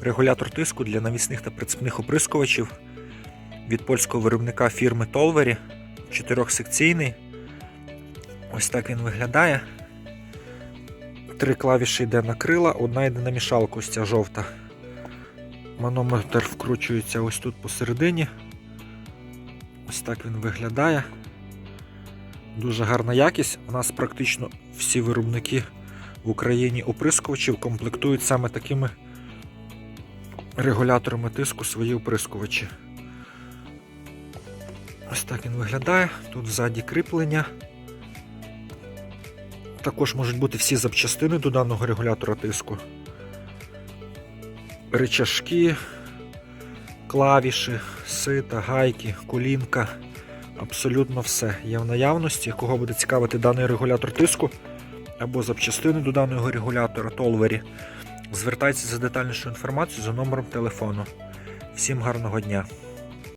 Регулятор тиску для навісних та прицепних оприскувачів від польського виробника фірми Толвері. Чотирьохсекційний. Ось так він виглядає. Три клавіші йде на крила, одна йде на мішалку, ось ця жовта. Манометр вкручується ось тут посередині. Ось так він виглядає. Дуже гарна якість. У нас практично всі виробники в Україні оприскувачів комплектують саме такими регуляторами тиску свої оприскувачі. Ось так він виглядає. Тут ззаді кріплення. Також можуть бути всі запчастини до даного регулятора тиску. Рычажки, клавіші, сита, гайки, колінка. Абсолютно все є в наявності. Кого буде цікавити даний регулятор тиску або запчастини до даного регулятора Толвері, звертайтеся за детальнішою інформацією за номером телефону. Всім гарного дня!